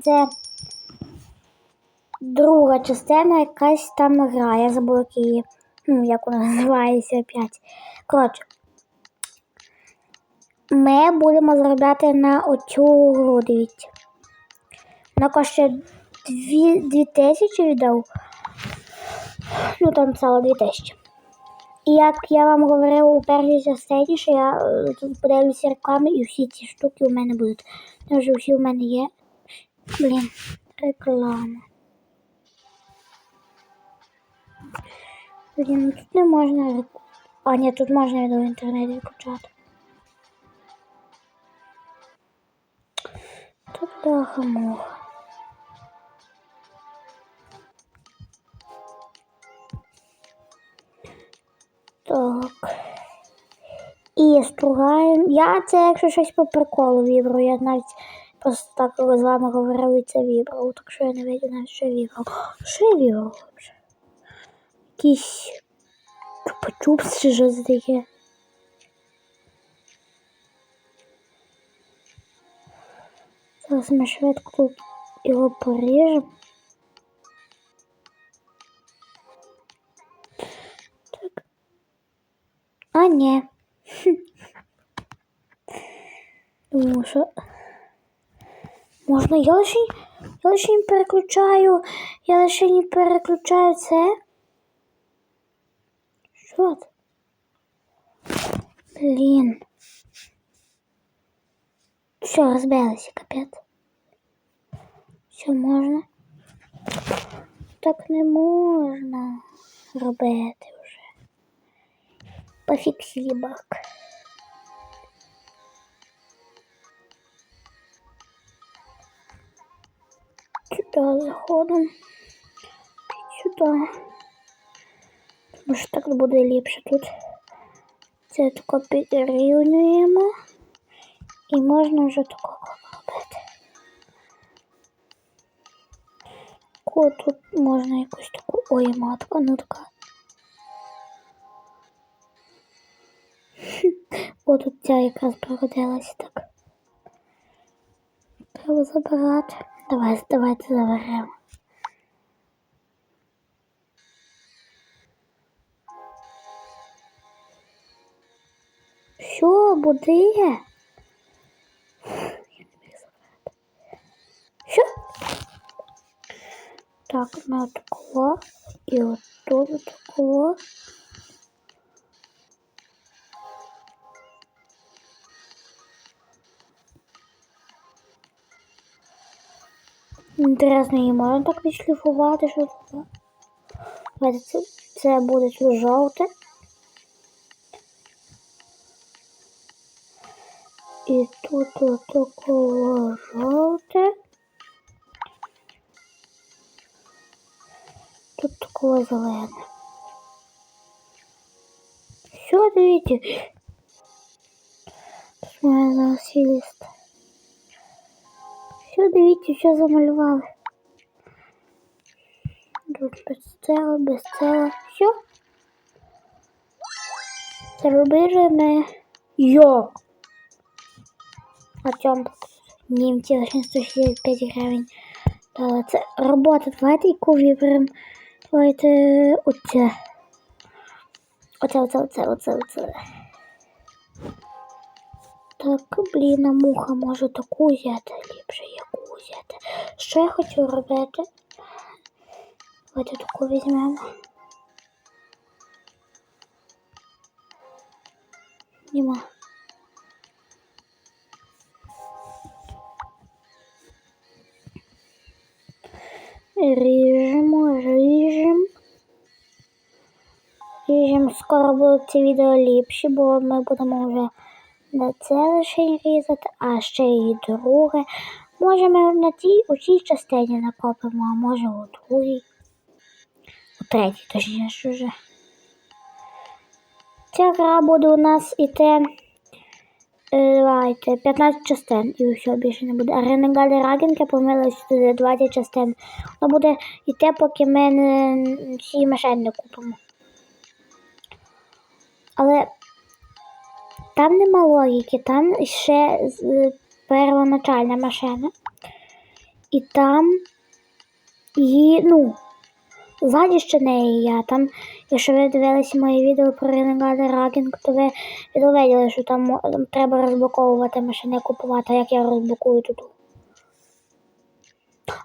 це друга частина, якась там гра. Я забула, як її, ну, як вона називається опять. Коротше, ми будемо заробляти на оцю гру, дивіться. Вона коштує дві, дві тисячі віддав. Ну, там стало дві тисячі. І як я вам говорила у першій частині, що я е, тут подивлюся реклами і всі ці штуки у мене будуть. Тому що всі у мене є. Блін, реклама. Блін, ну тут не можна. А, ні, тут можна в інтернеті відключати. Тут бляха муха. Так. І стругаємо. Я це, якщо щось по приколу вібрав, я навіть просто так з вами говорив і це вібрав, так що я не видів навіть, що вібрав. Що я вібрав взагалі? Якийсь чупа-чупс чи щось таке. Зараз ми швидко тут його поріжемо. Так. А, ні. Думаю, що можна я лише, я лише не переключаю, я лише не переключаю це. Що це? Блін. Все, розбилося, капець. Все можна. Так не можна робити вже. Пофіксили баг. Сюди заходимо. Сюди. Тому що так буде ліпше тут. Це тако підрівнюємо. І можна вже такого робити. Ко тут можна якусь таку. Ой, матка, ну така. О, тут ця якраз пригодилася так. Треба забирати. Давай, давайте заберемо. Що буде? Що? Так, ми отаково і отут отаково. Інтересно, її можна так відшліфувати, що? Давайте Це, це буде тут жовте. І тут отаково жовте. Тут такого зелене. Все, дивіться. Тут моя зараз лист. Все, дивіться, що замалювали. Тут без цього, без цього. Все. Зробили ми. Йо! Артем німці лише 165 гривень. Та це робота. Давайте яку виберемо. Давайте оце. Оце, оце, оце, оце, оце. Так, блін, муха може таку взяти ліпше, яку взяти. Що я хочу робити? Давайте таку візьмемо. Нема. Ріжемо, ріжемо. Ріжемо, скоро будуть ці відео ліпші, бо ми будемо вже не це лише різати, а ще і друге. Може ми на цій у цій частині накопимо, а може у другій. У третій, точніше вже. Ця гра буде у нас іти. е, Давайте, 15 частин і все більше не буде. А Ренегалі Рагінки помилились туди 20 частин. Воно буде йти, поки ми всі машини купимо. Але там нема логіки, там ще первоначальна машина. І там її, ну, ззаді ще неї я. Там, якщо ви дивилися моє відео про Ренегада Рагінг, то ви відповідали, що там, треба розблоковувати машини, купувати, як я розблокую тут.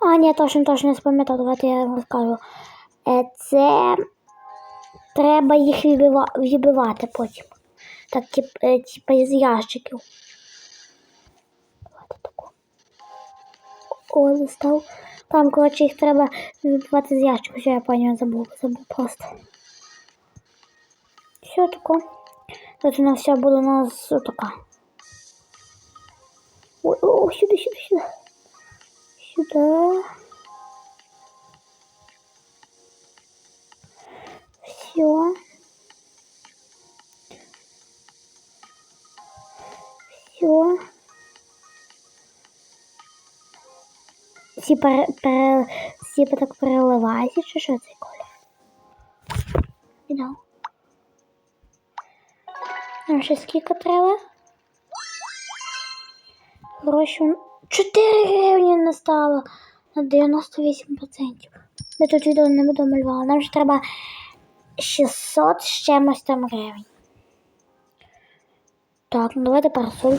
А, ні, точно, точно не спам'ятав, давайте я вам розкажу. Е, Це треба їх вибива- вибивати потім. Так, тип, е, типа з ящиків. О, застав. Там, коротше, їх треба вибивати з ящиків. Все, я поняла, забув, забув просто. Все тако. Тут у нас все буде у нас така. Ой, о, сюди, сюди, сюди. Все. Все. Всі, пере, пере, всі так переливаються, чи що цей колір? Віддав. Нам ще скільки треба? Гроші. 4 гривні не стало на 98%. Ми тут відео не буду малювати. Нам ж треба 600 з чимось там гривень. Так, ну давайте парасоль.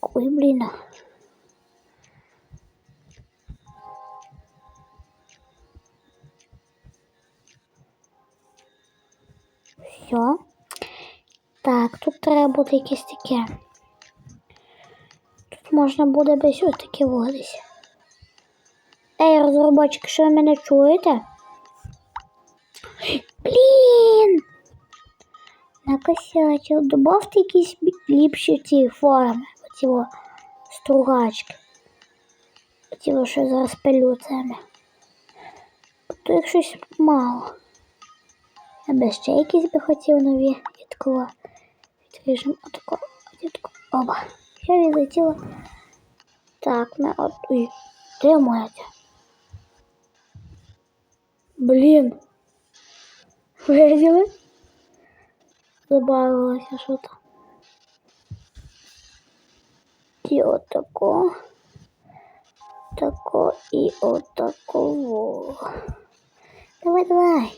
Ой, блін. Все. Так, тут треба буде якесь таке. Тут можна буде десь ось таке водись. Ей, розробочик, що ви мене чуєте? Блін! Накосячив. Добавте якісь ліпші ці форми. Оці стругачки. Оці о, що зараз пилю цими. То як щось мало. Я би ще якісь би хотів нові відкова. Відріжемо отако, отако. Оба. Я відлетіла. Так, на от. Ой, де моя ця? Блін. Виділи? Забавилася що там. І отако. Тако і отако. Давай, давай.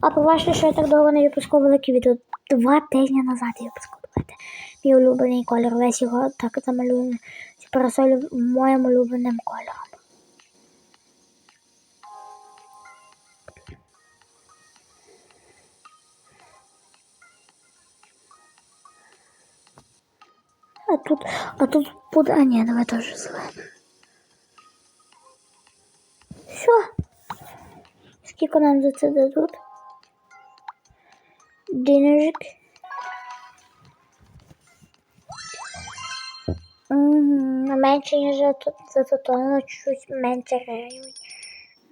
А побачите, що я так довго не випускав велике відео. Два тижні назад я випускав. Давайте. Мій улюблений колір. Весь його так замалюємо. Ці парасолі моїм улюбленим кольором. А тут, а тут буде. А ні, давай теж зелене. Все. Скільки нам за це дадуть? Денежок. Угу. Менше, ніж за то, за то, то ну, чуть менше гривень.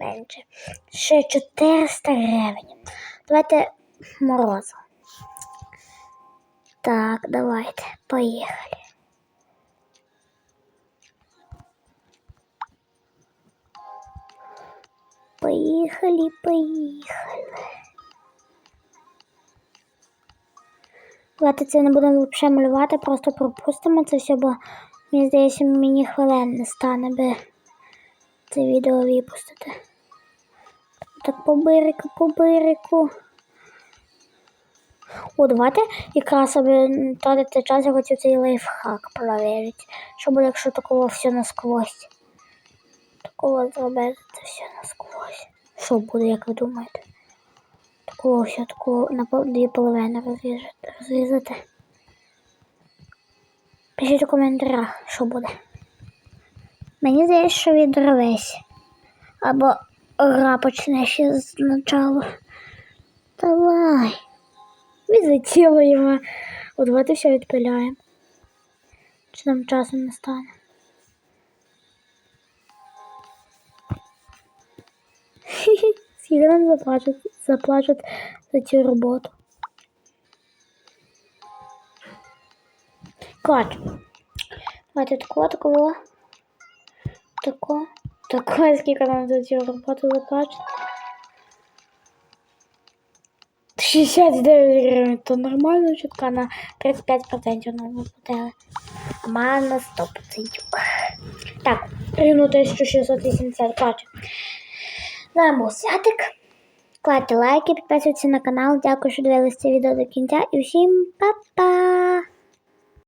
Менше. Ще 400 гривень. Давайте морозу. Так, давайте, поїхали. Поїхали, поїхали. Давайте це не будемо взагалі малювати, просто пропустимо це все, бо мені здається, мені хвилин не стане би це відео випустити. Так по бирику, по бирику. О, давайте якраз аби тратити час, я хотів цей лайфхак перевірити. Що буде, якщо такого все насквозь? Такого зробити все насквозь. Що буде, як ви думаєте? Такого все, такого на дві половини розрізати. Пишіть у коментарях, що буде. Мені здається, що відрвись. Або гра почне ще спочатку. Давай. Відлетіло його. От давайте все відпиляємо. Чи нам часу не стане? Скільки нам заплачуть, заплачуть за цю роботу. Коротше, давайте тако, такого. Тако. Тако, скільки нам за цю роботу заплачуть. 69 гривень, то нормально чутка на 35% нам виплатили. А має на 100%. Так, рівно 1680. Коротше. Вами був Святик. Кладьте лайки, підписуйтесь на канал. Дякую, що дивилися це відео до кінця. І всім па-па!